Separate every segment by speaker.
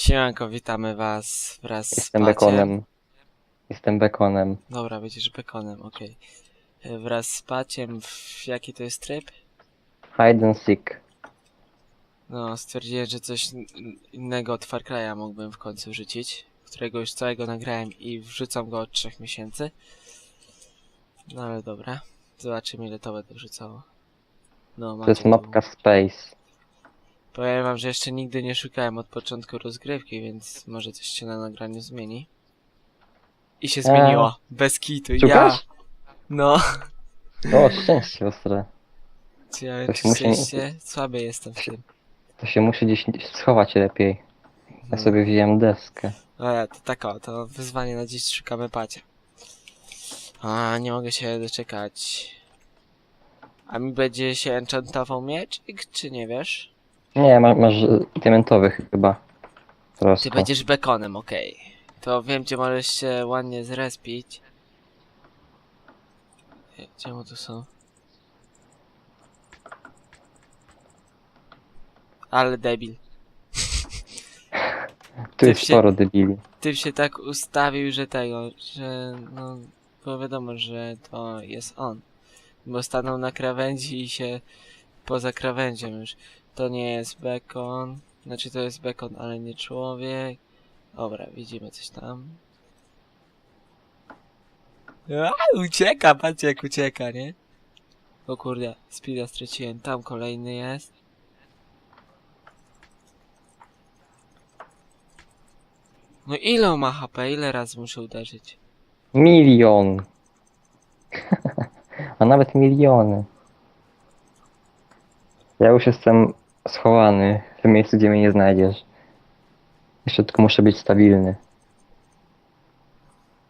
Speaker 1: Siemanko, witamy was wraz z
Speaker 2: Jestem
Speaker 1: Paciem.
Speaker 2: bekonem. Jestem bekonem.
Speaker 1: Dobra, będziesz bekonem, okej. E, Wraz z Paciem, w jaki to jest tryb?
Speaker 2: Hide and seek.
Speaker 1: No, stwierdziłem, że coś in- innego od Far Cry'a mógłbym w końcu wrzucić, którego już całego nagrałem i wrzucam go od 3 miesięcy. No ale dobra, zobaczymy ile to będę wrzucało. No,
Speaker 2: To jest mapka Space.
Speaker 1: Powiem wam, że jeszcze nigdy nie szukałem od początku rozgrywki, więc może coś się na nagraniu zmieni. I się zmieniło. Bez kitu. Ja.
Speaker 2: Szukasz?
Speaker 1: No.
Speaker 2: O, szczęście ostre.
Speaker 1: Czy ja czy
Speaker 2: się musi-
Speaker 1: szczęście? Słaby jestem w tym.
Speaker 2: To się muszę gdzieś schować lepiej. Ja sobie wziąłem deskę.
Speaker 1: Ale to tak o, to wyzwanie na dziś szukamy pacia. A, nie mogę się doczekać. A mi będzie się enchantował mieczek, czy nie wiesz?
Speaker 2: Nie, ma, masz e, diamentowy chyba.
Speaker 1: Ty
Speaker 2: Prosto.
Speaker 1: będziesz bekonem, okej. To wiem, gdzie możesz się ładnie zrespić. Gdzie mu tu są? Ale debil.
Speaker 2: Tu
Speaker 1: ty
Speaker 2: jest sporo debili.
Speaker 1: Ty się tak ustawił, że tego, że no, było wiadomo, że to jest on. Bo stanął na krawędzi i się poza krawędzią już. To nie jest bekon. Znaczy to jest bekon, ale nie człowiek. Dobra, widzimy coś tam. A, ucieka, patrzcie jak ucieka, nie? O kurde, speeda straciłem. Tam kolejny jest. No ile ma HP? Ile razy muszę uderzyć?
Speaker 2: Milion! A nawet miliony. Ja już jestem schowany w miejscu, gdzie mnie nie znajdziesz. Jeszcze tylko muszę być stabilny.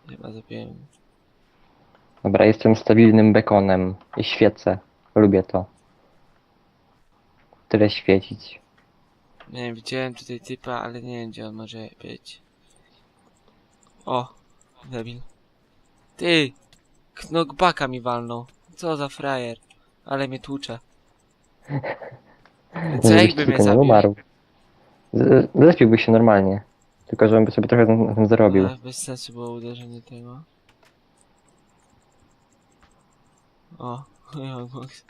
Speaker 1: Chyba zabiłem.
Speaker 2: Dobra, jestem stabilnym bekonem i świecę. Lubię to. Tyle świecić.
Speaker 1: Nie wiem, widziałem tutaj typa, ale nie wiem gdzie on może być. O, debil. Ty! Knockbacka mi walnął. Co za frajer. Ale mnie tłucze. Co jakby mnie zabił?
Speaker 2: umarł. Z- Zlepiłby się normalnie. Tylko żebym sobie trochę na na tym zarobił.
Speaker 1: Ale bez sensu było uderzenie tego. O, Youngbox.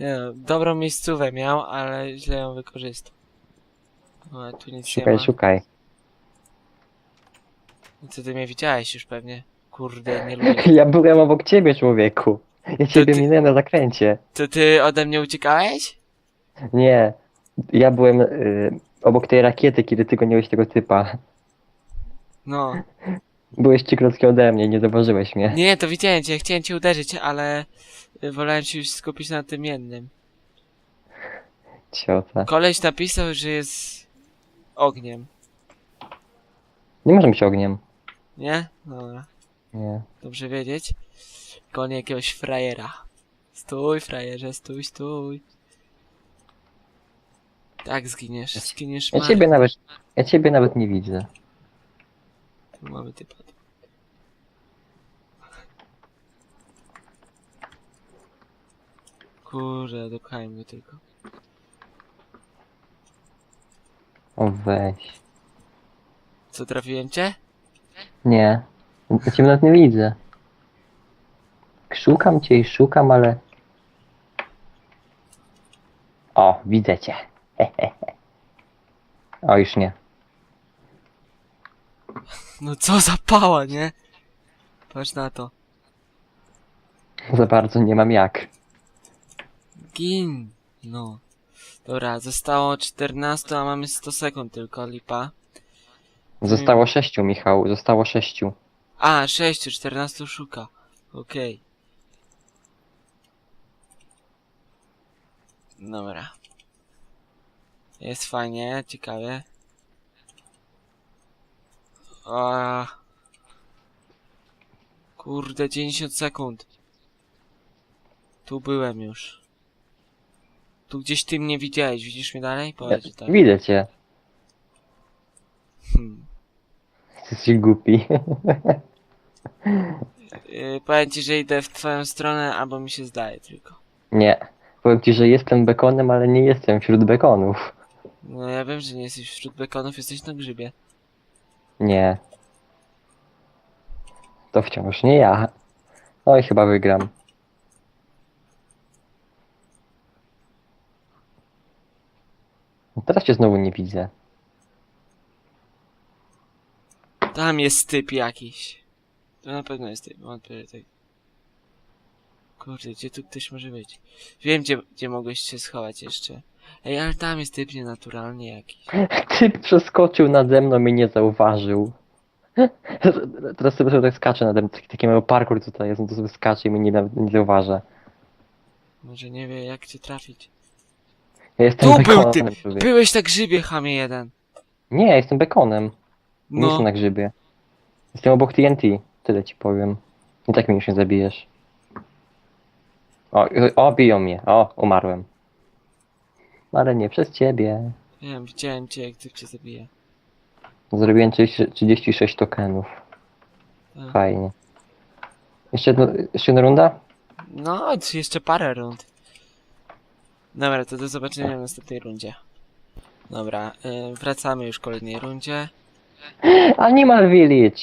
Speaker 1: Nie no, dobrą miejscówę miał, ale źle ją wykorzystał. O, tu nic nie
Speaker 2: Szukaj,
Speaker 1: ma.
Speaker 2: szukaj.
Speaker 1: Co ty mnie widziałeś już pewnie? Kurde, nie lubię.
Speaker 2: Ja byłem obok ciebie, człowieku. Ja ciebie
Speaker 1: ty-
Speaker 2: minąłem na zakręcie.
Speaker 1: To ty ode mnie uciekałeś?
Speaker 2: Nie. Ja byłem y, obok tej rakiety, kiedy ty goniłeś tego typa.
Speaker 1: No.
Speaker 2: Byłeś trzy klocki ode mnie, nie zauważyłeś mnie.
Speaker 1: Nie, to widziałem cię, chciałem cię uderzyć, ale y, wolałem się już skupić na tym jednym.
Speaker 2: Ciota.
Speaker 1: Koleś napisał, że jest ogniem,
Speaker 2: Nie może być ogniem.
Speaker 1: nie? Dobra.
Speaker 2: Nie.
Speaker 1: Dobrze wiedzieć. Gonię jakiegoś frajera. Stój, frajerze, stój, stój. Tak zginiesz, zginiesz
Speaker 2: Ja
Speaker 1: marnie.
Speaker 2: ciebie nawet, ja ciebie nawet nie widzę.
Speaker 1: Tu mamy typa. Kurde, dopchałem go tylko.
Speaker 2: O weź.
Speaker 1: Co, trafiłem cię?
Speaker 2: Nie. Ja ciebie nawet nie widzę. Szukam cię i szukam, ale... O, widzę cię. O, już nie.
Speaker 1: No co za pała, nie? Patrz na to.
Speaker 2: Za bardzo nie mam jak.
Speaker 1: Gin. No. Dobra, zostało 14, a mamy 100 sekund tylko, lipa.
Speaker 2: Zostało sześciu, Michał. Zostało sześciu.
Speaker 1: A, 6, 14 szuka. Okej. Dobra. Jest fajnie, ciekawie. A. Kurde, 90 sekund. Tu byłem już. Tu gdzieś ty mnie widziałeś, widzisz mnie dalej? Powiedz, że tak.
Speaker 2: Widzę cię.
Speaker 1: Hmm.
Speaker 2: Jesteś głupi.
Speaker 1: Yy, powiem ci, że idę w twoją stronę, albo mi się zdaje tylko.
Speaker 2: Nie. Powiem ci, że jestem bekonem, ale nie jestem wśród bekonów.
Speaker 1: No ja wiem, że nie jesteś wśród bekonów, jesteś na grzybie.
Speaker 2: Nie. To wciąż nie ja. Oj, chyba wygram. Teraz cię znowu nie widzę.
Speaker 1: Tam jest typ jakiś. To na pewno jest typ, że tak. Kurde, gdzie tu ktoś może być? Wiem, gdzie, gdzie mogłeś się schować jeszcze. Ej, ale tam jest typ nienaturalnie jakiś.
Speaker 2: Typ przeskoczył nade mną i nie zauważył. Teraz sobie tak skacze nade mną, taki, taki mały parkour tutaj jest, no to sobie skacze i mnie nie, nie zauważa.
Speaker 1: Może nie wie, jak cię trafić.
Speaker 2: Ja jestem
Speaker 1: Tu był
Speaker 2: bekonem. człowiek.
Speaker 1: Byłeś na grzybie, chamie jeden.
Speaker 2: Nie, ja jestem bekonem. Nie
Speaker 1: No,
Speaker 2: jestem na grzybie. Jestem obok TNT, tyle ci powiem. I tak mnie już nie zabijesz. O, o, biją mnie. O, umarłem. Ale nie przez ciebie.
Speaker 1: wiem, widziałem cię, jak cię zabije.
Speaker 2: Zrobiłem 30, 36 tokenów.
Speaker 1: Tak.
Speaker 2: Fajnie. Jeszcze, jedno, jeszcze jedna runda?
Speaker 1: No, jeszcze parę rund. Dobra, to do zobaczenia w następnej rundzie. Dobra, y, wracamy już w kolejnej rundzie.
Speaker 2: Animal Village!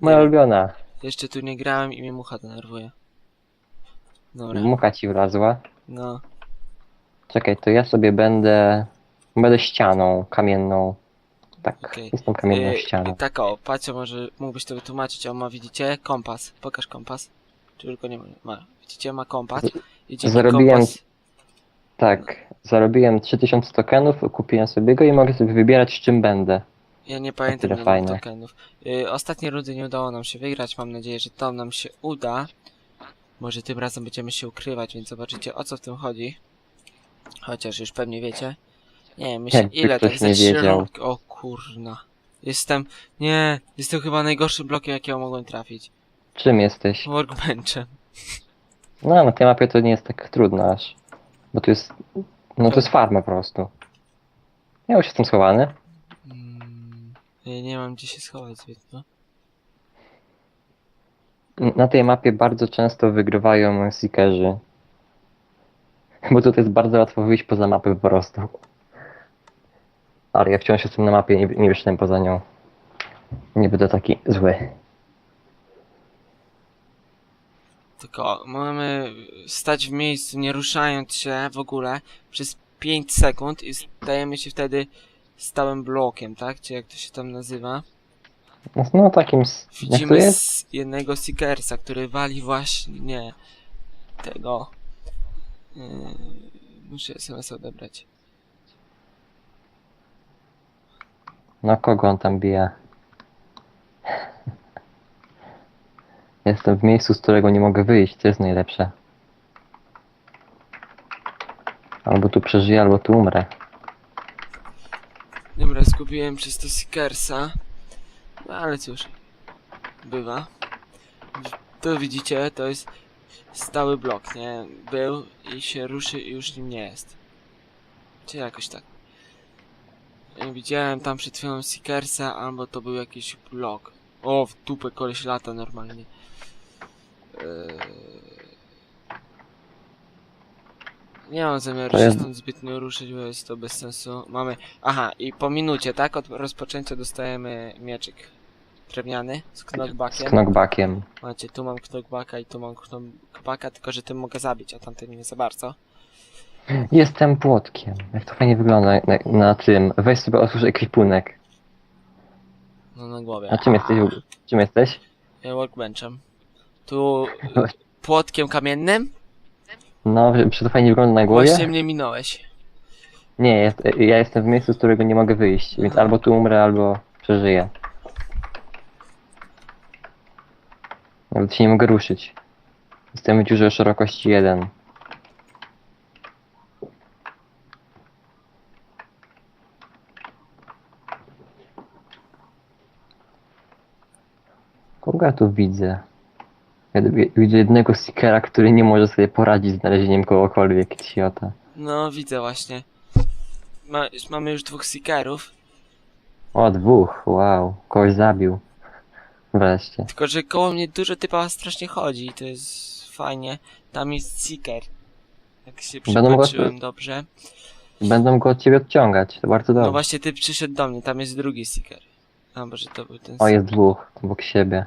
Speaker 2: Moja ulubiona.
Speaker 1: Jeszcze tu nie grałem i mnie mucha denerwuje. Dobra,
Speaker 2: Mucha ci wlazła.
Speaker 1: no.
Speaker 2: Czekaj, to ja sobie będę... Będę ścianą kamienną. Tak,
Speaker 1: Okej.
Speaker 2: jestem kamienną
Speaker 1: Y,
Speaker 2: ścianą.
Speaker 1: tak o, Pacio może mógłbyś to wytłumaczyć, on ma, widzicie, kompas. Pokaż kompas. Czy tylko nie ma? ma. Widzicie, ma kompas. I dzięki
Speaker 2: Zarobiłem-
Speaker 1: kompas...
Speaker 2: Tak, zarobiłem 3000 tokenów, kupiłem sobie go i mogę sobie wybierać z czym będę.
Speaker 1: Ja nie pamiętam
Speaker 2: tyle
Speaker 1: ile mam
Speaker 2: fajne.
Speaker 1: tokenów. Y, ostatnie rundy nie udało nam się wygrać, mam nadzieję, że to nam się uda. Może tym razem będziemy się ukrywać, więc zobaczycie o co w tym chodzi. Chociaż już pewnie wiecie. Nie wiem, myślę,
Speaker 2: Jakby
Speaker 1: ile
Speaker 2: ktoś
Speaker 1: tak ze
Speaker 2: nie
Speaker 1: trzy
Speaker 2: wiedział.
Speaker 1: rundki- O kurna. Jestem, nie, jestem chyba najgorszym blokiem jakiego mogłem trafić.
Speaker 2: Czym jesteś?
Speaker 1: Workbenchem.
Speaker 2: No, na tej mapie to nie jest tak trudno aż. Bo tu jest... No to jest farma po prostu. Ja już jestem schowany.
Speaker 1: Mm, ja nie mam gdzie się schować zbytnio.
Speaker 2: Na tej mapie bardzo często wygrywają seekerzy. Bo tutaj jest bardzo łatwo wyjść poza mapę po prostu. Ale ja wciąż jestem na mapie, nie, nie wyszedłem poza nią. Nie będę taki zły.
Speaker 1: Tylko mamy stać w miejscu, nie ruszając się w ogóle przez 5 sekund i stajemy się wtedy stałym blokiem, tak? Czy jak to się tam nazywa?
Speaker 2: No, takim... s- Jak to
Speaker 1: Widzimy
Speaker 2: jest?
Speaker 1: s- jednego Seekersa, który wali właśnie tego. Yy, muszę SMS odebrać.
Speaker 2: No kogo on tam bije? Jestem w miejscu, z którego nie mogę wyjść, to jest najlepsze. Albo tu przeżyję, albo tu umrę.
Speaker 1: Dobra, skupiłem przez to Seekersa. No ale cóż, bywa. To widzicie, to jest stały blok, nie? Był i się ruszy i już nim nie jest. Czy jakoś tak. Widziałem tam przed chwilą Seekersa, albo to był jakiś blok. O, w dupę koleś lata normalnie. Eee... Nie mam zamiaru się stąd zbytnio ruszyć, bo jest to bez sensu. Mamy... Aha, i po minucie, tak? Od rozpoczęcia dostajemy mieczyk drewniany z
Speaker 2: Z
Speaker 1: knockbackiem.
Speaker 2: knockbackiem.
Speaker 1: Macie, tu mam knockbacka i tu mam knockbacka, tylko że tym mogę zabić, a tamten nie za bardzo.
Speaker 2: Jestem płotkiem. Jak to fajnie wygląda na, na tym. Weź sobie otwórz ekwipunek.
Speaker 1: No na głowie.
Speaker 2: A czym jesteś? Czym jesteś?
Speaker 1: Ja workbenchem. Tu płotkiem kamiennym?
Speaker 2: No, czy to fajnie wygląda na głowie?
Speaker 1: Właśnie mnie minąłeś.
Speaker 2: Nie, jest, ja jestem w miejscu, z którego nie mogę wyjść, więc albo tu umrę, albo przeżyję. Nawet się nie mogę ruszyć. Jestem dziurze o szerokości 1. Kogo ja tu widzę? Ja widzę jednego seekera, który nie może sobie poradzić z znalezieniem kogokolwiek, idiota.
Speaker 1: No, widzę właśnie. Ma, mamy już dwóch seekerów,
Speaker 2: O, dwóch, wow, kogoś zabił. Wreszcie.
Speaker 1: tylko że koło mnie dużo typa strasznie chodzi i to jest fajnie. Tam jest seeker. Jak się
Speaker 2: Będą mogła-
Speaker 1: przypatrzyłem dobrze.
Speaker 2: Będą go od ciebie odciągać, to bardzo
Speaker 1: No
Speaker 2: dobrze.
Speaker 1: właśnie ty przyszedł do mnie, tam jest drugi seeker. A może to był ten
Speaker 2: O, jest dwóch, obok siebie.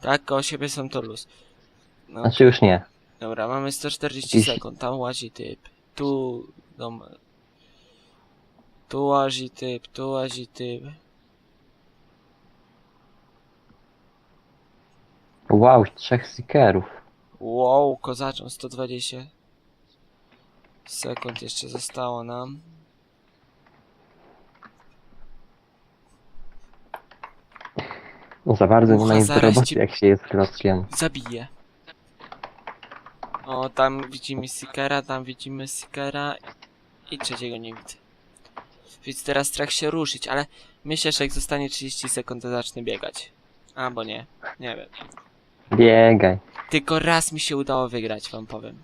Speaker 1: Tak, koło siebie są to luz. No,
Speaker 2: Znaczy już nie.
Speaker 1: dobra, mamy 140
Speaker 2: Jakiś-
Speaker 1: sekund, tam łazi typ. Tu, dom... Tu łazi typ, tu łazi typ.
Speaker 2: Wow, trzech seekerów.
Speaker 1: Wow, kozaczą 120 sekund jeszcze zostało nam.
Speaker 2: No za bardzo nie
Speaker 1: Ucha,
Speaker 2: ma nic do
Speaker 1: zaraz
Speaker 2: roboty,
Speaker 1: ci-
Speaker 2: jak się jest klockiem.
Speaker 1: Zabiję. O, tam widzimy Seekera, tam widzimy Seekera i trzeciego nie widzę. Więc teraz strach się ruszyć, ale myślę, że jak zostanie 30 sekund, to zacznę biegać. Albo nie, nie wiem.
Speaker 2: Biegaj.
Speaker 1: Tylko raz mi się udało wygrać, wam powiem.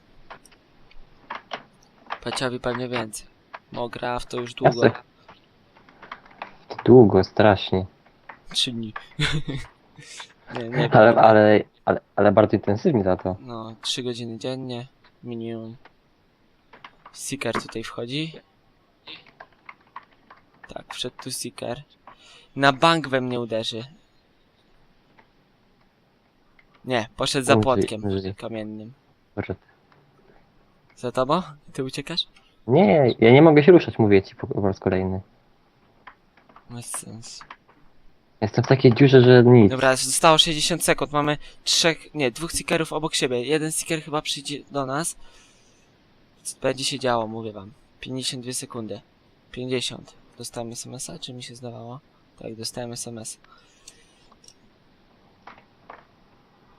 Speaker 1: Paciowi pewnie więcej. Bo gra w to już długo.
Speaker 2: Jasne. Długo, strasznie.
Speaker 1: Trzy dni. nie, nie
Speaker 2: Ale, ale, ale, ale bardzo intensywnie za to.
Speaker 1: No, 3 godziny dziennie, minimum. Seeker tutaj wchodzi. Tak, wszedł tu Seeker. Na bank we mnie uderzy. Nie, poszedł za płotkiem kamiennym. Za tobą? Ty uciekasz?
Speaker 2: Nie, ja nie mogę się ruszać, mówię ci po, po raz kolejny.
Speaker 1: Bez sensu.
Speaker 2: Jestem w takiej dziurze, że nic.
Speaker 1: Dobra, zostało 60 sekund. Mamy trzech, nie, dwóch seekerów obok siebie. Jeden seeker chyba przyjdzie do nas. Będzie się działo, mówię wam. 52 sekundy. 50. Dostałem SMS-a, czy mi się zdawało? Tak, dostałem SMS.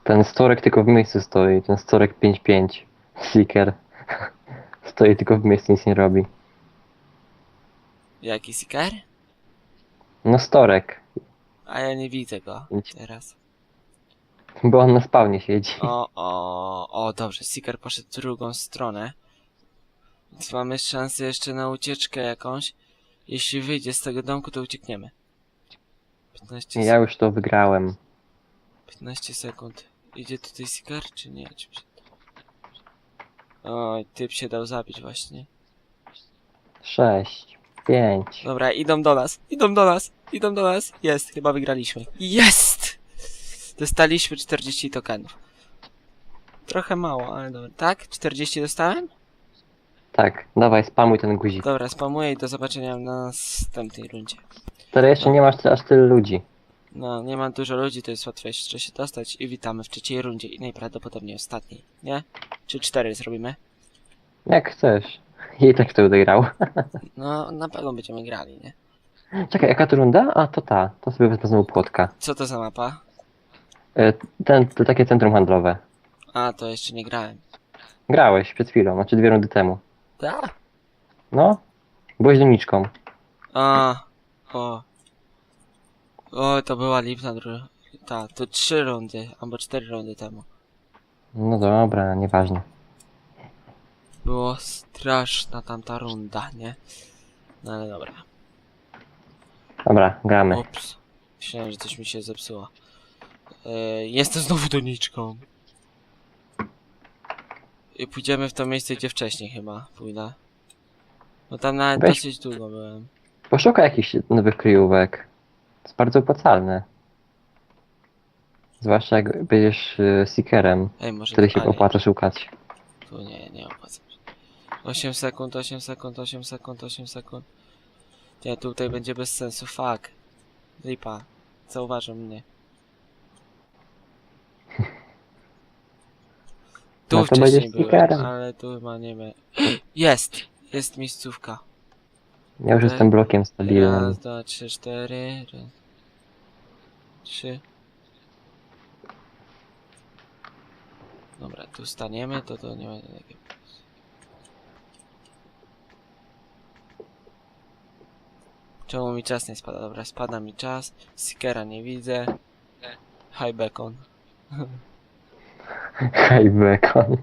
Speaker 2: Ten storek tylko w miejscu stoi. Ten storek 5-5. Seeker. Stoi tylko w miejscu, nic nie robi.
Speaker 1: Jaki seeker?
Speaker 2: No storek.
Speaker 1: A ja nie widzę go
Speaker 2: Idź.
Speaker 1: teraz.
Speaker 2: Bo on na spawnie siedzi.
Speaker 1: O, o, o, dobrze, seeker poszedł w drugą stronę. Więc mamy szansę jeszcze na ucieczkę jakąś. Jeśli wyjdzie z tego domku, to uciekniemy. 15
Speaker 2: Ja już to wygrałem.
Speaker 1: 15 sekund. Idzie tutaj Seeker, czy nie? Przed... Oj, typ się dał zabić właśnie.
Speaker 2: 6, 5.
Speaker 1: Dobra, idą do nas, idą do nas, idą do nas. Jest, chyba wygraliśmy. Jest! Dostaliśmy 40 tokenów. Trochę mało, ale dobra. Tak? 40 dostałem?
Speaker 2: Tak, dawaj, spamuj ten guzik.
Speaker 1: Dobra, spamuję i do zobaczenia na następnej rundzie.
Speaker 2: Teraz jeszcze nie masz aż tylu ludzi.
Speaker 1: No, nie ma dużo ludzi, to jest łatwiejsze się dostać i witamy w trzeciej rundzie i najprawdopodobniej ostatniej, nie? Czy cztery zrobimy?
Speaker 2: Jak chcesz. I tak to odegrał.
Speaker 1: No, na pewno będziemy grali, nie?
Speaker 2: Czekaj, jaka to runda? A, to ta. To sobie wezmę znowu płotka.
Speaker 1: Co to za mapa?
Speaker 2: E, Ten, to takie centrum handlowe.
Speaker 1: A, to jeszcze nie grałem.
Speaker 2: Grałeś przed chwilą, znaczy dwie rundy temu.
Speaker 1: Tak?
Speaker 2: No, byłeś doniczką.
Speaker 1: A, o. O, to była lipna druga. Tak, to trzy rundy, albo cztery rundy temu.
Speaker 2: No dobra, nieważne.
Speaker 1: Było straszna tamta runda, nie? No ale dobra.
Speaker 2: Dobra, gramy.
Speaker 1: Ups. Myślałem, że coś mi się zepsuło. E, jestem znowu doniczką. I pójdziemy w to miejsce, gdzie wcześniej chyba pójdę. Bo tam nawet
Speaker 2: Weź-
Speaker 1: dosyć długo byłem.
Speaker 2: Poszukaj jakichś nowych kryjówek. Jest bardzo opłacalne. Zwłaszcza jak będziesz y, seekerem,
Speaker 1: Ej, może...
Speaker 2: wtedy się
Speaker 1: a, nie.
Speaker 2: opłaca szukać.
Speaker 1: Tu nie, nie opłaca się. 8 sekund, 8 sekund, 8 sekund, 8 sekund. Nie, tutaj będzie bez sensu, fuck. Lipa. Zauważą mnie. Tu
Speaker 2: No to
Speaker 1: wcześniej
Speaker 2: będziesz
Speaker 1: byłem, ale tu chyba nie wiem. Jest! Jest miejscówka.
Speaker 2: Ja już jestem blokiem stabilnym.
Speaker 1: Raz, dwa, trzy, cztery. Raz, trzy. Dobra, tu staniemy, to to nie będzie takie. Czemu mi czas nie spada? Dobra, spada mi czas. Seekera nie widzę. High bacon.
Speaker 2: Hej, bekon.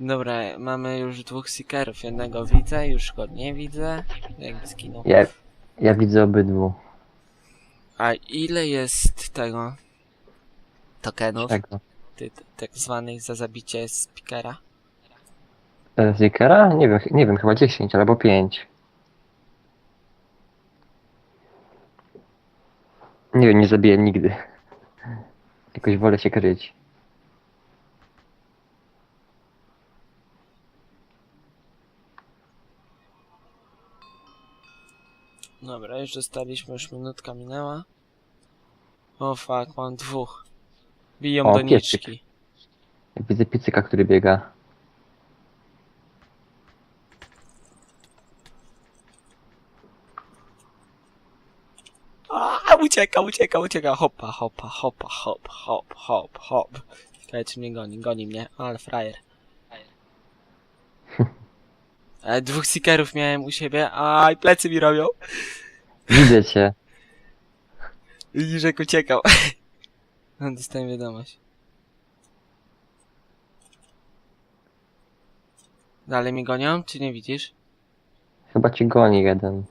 Speaker 1: Dobra, mamy już dwóch seekerów. Jednego widzę, już go nie widzę. Jakby skinął.
Speaker 2: Ja, ja widzę obydwu.
Speaker 1: A ile jest tego tokenów,
Speaker 2: Czego?
Speaker 1: ty, tak zwanych za zabicie speakera?
Speaker 2: E, Zikera? Nie wiem, nie wiem, chyba 10 albo 5. Nie wiem, nie zabiję nigdy. Jakoś wolę się kryć.
Speaker 1: Dobra, już dostaliśmy, już minutka minęła. O fuck, mam dwóch. Biją
Speaker 2: O,
Speaker 1: doniczki.
Speaker 2: Widzę piecyka, który biega.
Speaker 1: A, ucieka, ucieka, ucieka. Hopa, hopa, hopa, hop, hop, hop, hop. Ciekawe, czy mnie goni. Goni mnie, ale frajer. E, dwóch seekerów miałem u siebie, a i plecy mi robią.
Speaker 2: Widzę cię.
Speaker 1: Widzisz, jak uciekał. No, Dostałem wiadomość. Dalej mnie gonią, czy nie widzisz?
Speaker 2: Chyba ci goni jeden.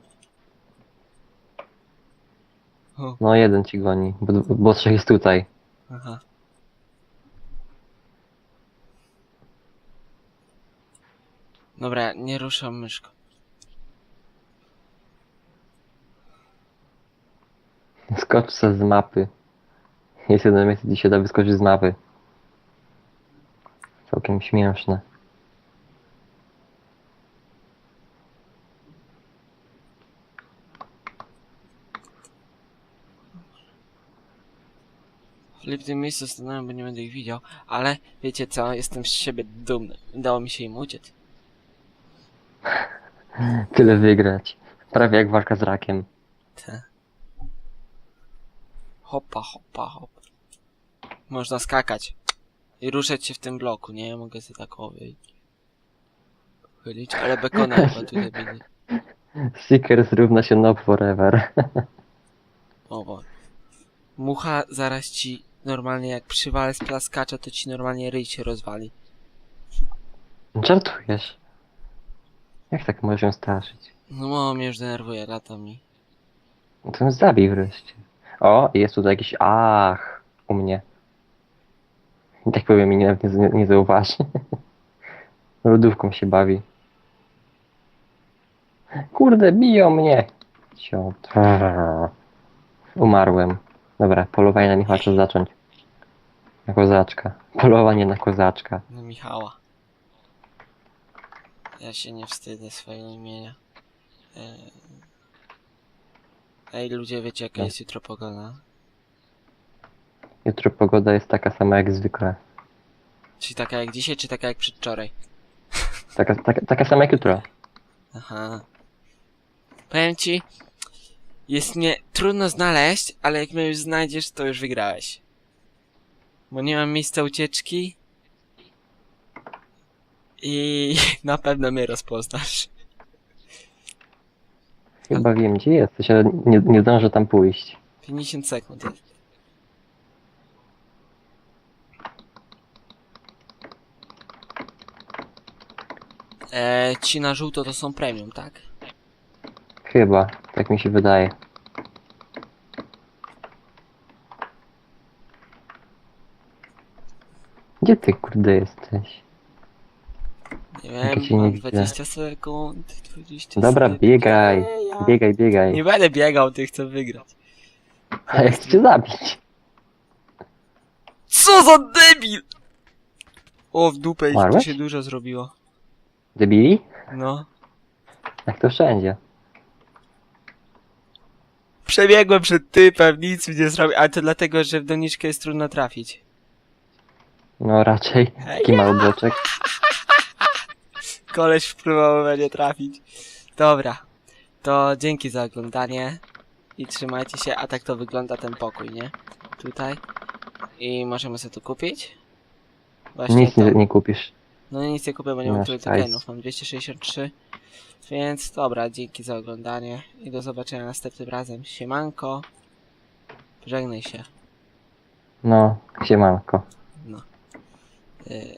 Speaker 1: O.
Speaker 2: No jeden ci goni, bo, bo trzech jest tutaj.
Speaker 1: Aha. Dobra, nie ruszam myszką.
Speaker 2: Skocz se z mapy. Jest jedno miejsce, gdzie się da wyskoczyć z mapy. Całkiem śmieszne.
Speaker 1: W tym miejscu stanąłem, bo nie będę ich widział, ale wiecie co, jestem z siebie dumny. Udało mi się im uciec.
Speaker 2: Tyle wygrać. Prawie jak walka z rakiem.
Speaker 1: Te. Hopa, hopa, hop. Można skakać. I ruszać się w tym bloku, nie? Mogę sobie tak owej. Chylić, ale bekona chyba tu zabili.
Speaker 2: Seekers równa się no forever.
Speaker 1: O, o. Mucha zaraz ci normalnie jak przywalę z plaskacza, to ci normalnie ryj się rozwali.
Speaker 2: Żartujesz? Jak tak może ją straszyć?
Speaker 1: No mo, mnie już denerwuje, lata mi.
Speaker 2: No to ją zabij wreszcie. O, jest tutaj jakiś ach u mnie. I tak powiem, mi nawet nie, nie, nie zauważy. Lodówką się bawi. Kurde, biją mnie. Cio. Umarłem. Dobra, polowanie na Michała trzeba zacząć. Na kozaczka. Polowanie na kozaczka.
Speaker 1: Na Michała. Ja się nie wstydzę swojego imienia. Eee... Ej, ludzie, wiecie jaka jest jutro pogoda?
Speaker 2: Jutro pogoda jest taka sama jak zwykle.
Speaker 1: Czy taka jak dzisiaj, czy taka jak przedwczoraj?
Speaker 2: Taka, taka, taka sama jak jutro.
Speaker 1: Aha. Powiem ci, jest mnie trudno znaleźć, ale jak mnie już znajdziesz, to już wygrałeś. Bo nie mam miejsca ucieczki. I na pewno mnie rozpoznasz.
Speaker 2: Chyba wiem gdzie jesteś, ale nie, nie zdążę tam pójść.
Speaker 1: 50 sekund jest. E, ci na żółto to są premium, tak?
Speaker 2: Chyba, tak mi się wydaje. Gdzie ty kurde jesteś?
Speaker 1: Nie wiem,
Speaker 2: nie
Speaker 1: mam
Speaker 2: widzę.
Speaker 1: 20 sekund. 20
Speaker 2: Dobra,
Speaker 1: sekund.
Speaker 2: biegaj.
Speaker 1: Ja-
Speaker 2: Biegaj, biegaj.
Speaker 1: Nie będę biegał, ty chcę wygrać.
Speaker 2: A ja chcę cię zabić.
Speaker 1: Co za debil! O, w dupę ich tu
Speaker 2: Umarłeś?
Speaker 1: się dużo zrobiło.
Speaker 2: Debili?
Speaker 1: No.
Speaker 2: Jak to wszędzie.
Speaker 1: Przebiegłem przed typem, nic mi nie zrobił, ale to dlatego, że w doniczkę jest trudno trafić.
Speaker 2: No raczej. Taki mały bloczek.
Speaker 1: Koleś próbował we mnie trafić. Dobra. To dzięki za oglądanie. I trzymajcie się, a tak to wygląda ten pokój, nie? Tutaj. I możemy sobie tu kupić. Właśnie
Speaker 2: Nic
Speaker 1: to.
Speaker 2: nie, nie kupisz.
Speaker 1: No nic nie kupię, bo nie mam
Speaker 2: Masz
Speaker 1: tyle
Speaker 2: hajs.
Speaker 1: tokenów. Mam 263. Więc dobra, dzięki za oglądanie. I do zobaczenia następnym razem. Siemanko. Żegnaj się.
Speaker 2: No, siemanko.
Speaker 1: No. Yy,